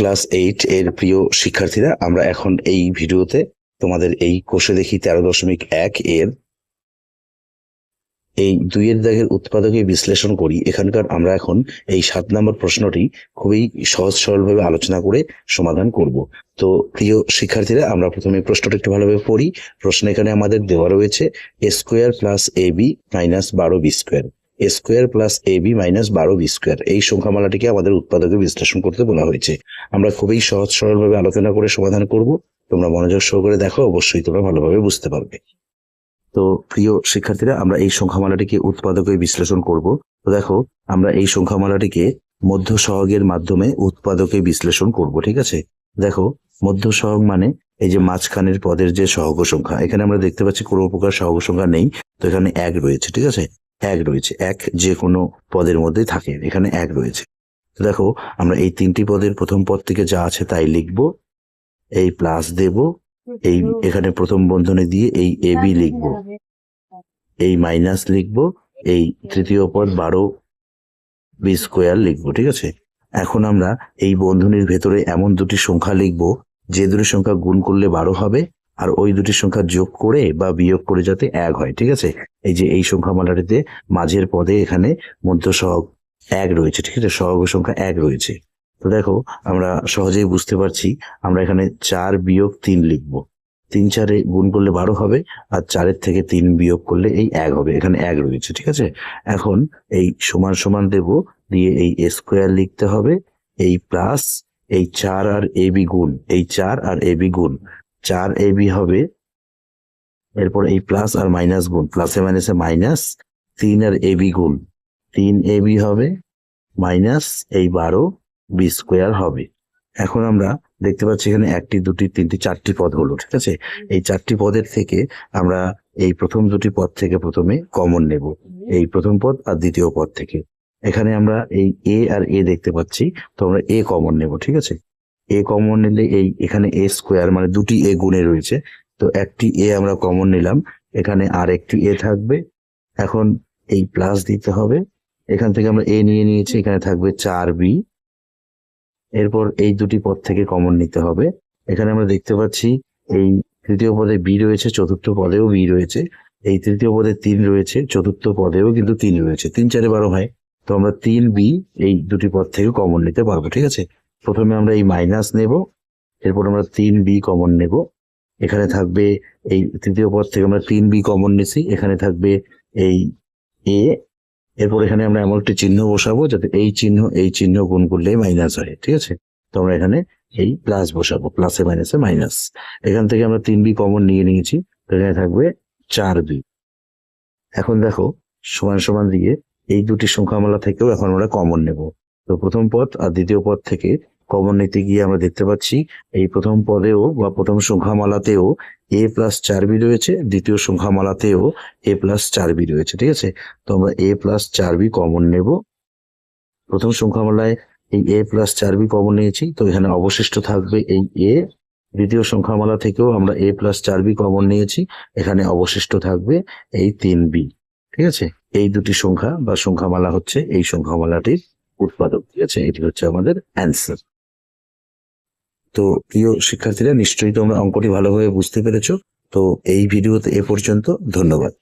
Class eight এর প্রিয় শিক্ষার্থীরা, আমরা এখন এই ভিডিওতে তোমাদের এই কোষে দেখি তেরো দশমিক এক এর এই দুইয়ের দাগের উৎপাদকে বিশ্লেষণ করি। এখানকার আমরা এখন এই সাত নম্বর প্রশ্নটি খুবই সহজ সরলভাবে আলোচনা করে সমাধান করব। তো প্রিয় শিক্ষার্থীরা, আমরা প্রথমে প্রশ্নটা একটু ভালোভাবে পড়ি। প্রশ্ন এখানে আমাদের দেওয়া রয়েছে A square plus A B minus বারো B square A square plus A B minus বারো বি স্কোয়ার এই সংখ্যামালাটিকে আমাদের উৎপাদকে বিশ্লেষণ করতে বলা হয়েছে। আমরা খুবই সহজ সরলভাবে আলোচনা করে সমাধান করব। তোমরা মনোযোগ সহকারে দেখো, অবশ্যই তোমরা ভালোভাবে বুঝতে পারবে। তো প্রিয় শিক্ষার্থীরা, আমরা এই সংখ্যামালাটিকে উৎপাদকে বিশ্লেষণ করব। তো দেখো, আমরা এই সংখ্যামালাটিকে মধ্য সহগের মাধ্যমে উৎপাদকে বিশ্লেষণ করব, ঠিক আছে? দেখো মধ্য সহগ মানে এই যে মাঝখানের পদের যে সহগ সংখ্যা। এখানে আমরা দেখতে পাচ্ছি কোনো প্রকার সহগ সংখ্যা নেই। তো এখানে এক রয়েছে, ঠিক আছে? এক রয়েছে, এক যে কোনো পদের মধ্যে থাকে, এখানে এক রয়েছে। দেখো, আমরা এই তিনটি পদের প্রথম পদ থেকে যা আছে তাই লিখব, এই প্লাস দেব, এই এখানে প্রথম বন্ধনে দিয়ে এই এ বি লিখব, এই মাইনাস লিখব, এই তৃতীয় পদ বারো বি স্কোয়ার লিখব, ঠিক আছে? এখন আমরা এই বন্ধনীর ভেতরে এমন দুটি সংখ্যা লিখব, যে দুটি সংখ্যা গুণ করলে বারো হবে আর ওই দুটি সংখ্যা যোগ করে বা বিয়োগ করে যাতে এক হয়, ঠিক আছে? এই যে এই সংখ্যামালাটিতে মাঝের পদে এখানে মধ্য সহগ এক রয়েছে, ঠিক আছে? সহগ সংখ্যা এক রয়েছে। তো দেখো, আমরা সহজেই বুঝতে পারছি, আমরা এখানে চার বিয়োগ তিন লিখব। তিন চারে গুণ করলে বারো হবে, আর চারের থেকে তিন বিয়োগ করলে এই এক হবে, এখানে এক রয়েছে, ঠিক আছে? এখন এই সমান সমান দেব, দিয়ে এই স্কোয়ার লিখতে হবে, এই প্লাস এই চার আর এ বি গুণ, এই চার আর এ বি গুণ। চার এ হবে। এরপর এই প্লাস আর মাইনাস গুণ। প্লাসে মাইনাসে মাইনাস তিন আর এ বি গুণ। তিন এ বি হবে মাইনাস এই বারো বি স্কোয়ার হবে। এখন আমরা দেখতে পাচ্ছি এখানে একটি, দুটি, তিনটি, চারটি পদ হলো, ঠিক আছে? এই চারটি পদের থেকে আমরা এই প্রথম দুটি পদ থেকে প্রথমে কমন নেব। এই প্রথম পদ আর দ্বিতীয় পদ থেকে। এখানে আমরা এই এ আর এ দেখতে পাচ্ছি, তো আমরা এ কমন নেব, ঠিক আছে? এ কমন নিলে এই এখানে এ স্কোয়ার মানে দুটি এ গুণে রয়েছে। তো একটি এ আমরা কমন নিলাম। এখানে আর একটি এ থাকবে। এখন এই প্লাস দিতে হবে। এখান থেকে আমরা এ নিয়ে নিয়েছি, এখানে থাকবে চার বি এরপর এই দুটি পদ থেকে কমন নিতে হবে। এখানে আমরা দেখতে পাচ্ছি এই তৃতীয় পদে বি রয়েছে, চতুর্থ পদেও বি রয়েছে। এই তৃতীয় পদে তিন রয়েছে, চতুর্থ পদেও কিন্তু তিন রয়েছে। তিন চারে বারো হয়। তো আমরা তিন বি এই দুটি পদ থেকে কমন নিতে পারব, ঠিক আছে? প্রথমে আমরা এই মাইনাস নেব, এরপর আমরা তিন বি কমন নেব। এখানে থাকবে এই তৃতীয় পদ থেকে আমরা তিন বি কমন নিছি, এখানে থাকবে এই এ এরপর এখানে আমরা এমন একটি চিহ্ন বসাবো যাতে এই চিহ্ন এই চিহ্ন গুণ করলে মাইনাস হয়, ঠিক আছে? তো আমরা এখানে এই প্লাস বসাবো প্লাসে মাইনাসে মাইনাস এখান থেকে আমরা তিন বি কমন নিয়ে নিয়েছি এখানে থাকবে চার বি এখন দেখো, সমান সমান দিয়ে এই দুটি সংখ্যামালা থেকেও এখন আমরা কমন নেব। তো প্রথম পদ আর দ্বিতীয় পদ থেকে কমন নিতে গিয়ে আমরা দেখতে পাচ্ছি এই প্রথম পদেও বা প্রথম সংখ্যামালাতেও এ প্লাস চার বি রয়েছে, দ্বিতীয় সংখ্যামালাতেও এ প্লাস চার বি রয়েছে, ঠিক আছে? তো আমরা এ প্লাস চার বি কমন নেব। প্রথম সংখ্যামালায় এই এ প্লাস চার বি কমন নিয়েছি, তো এখানে অবশিষ্ট থাকবে এই এ। দ্বিতীয় সংখ্যামালা থেকেও আমরা এ প্লাস চার বি কমন নিয়েছি, এখানে অবশিষ্ট থাকবে এই তিন বি, ঠিক আছে? এই দুটি সংখ্যা বা সংখ্যামালা হচ্ছে এই সংখ্যামালাটির উৎপাদক দিয়েছে, এটি হচ্ছে আমাদের অ্যান্সার তো প্রিয় শিক্ষার্থীরা, নিশ্চয়ই তোমরা অঙ্কটি ভালোভাবে বুঝতে পেরেছ। তো এই ভিডিওতে এ পর্যন্ত, ধন্যবাদ।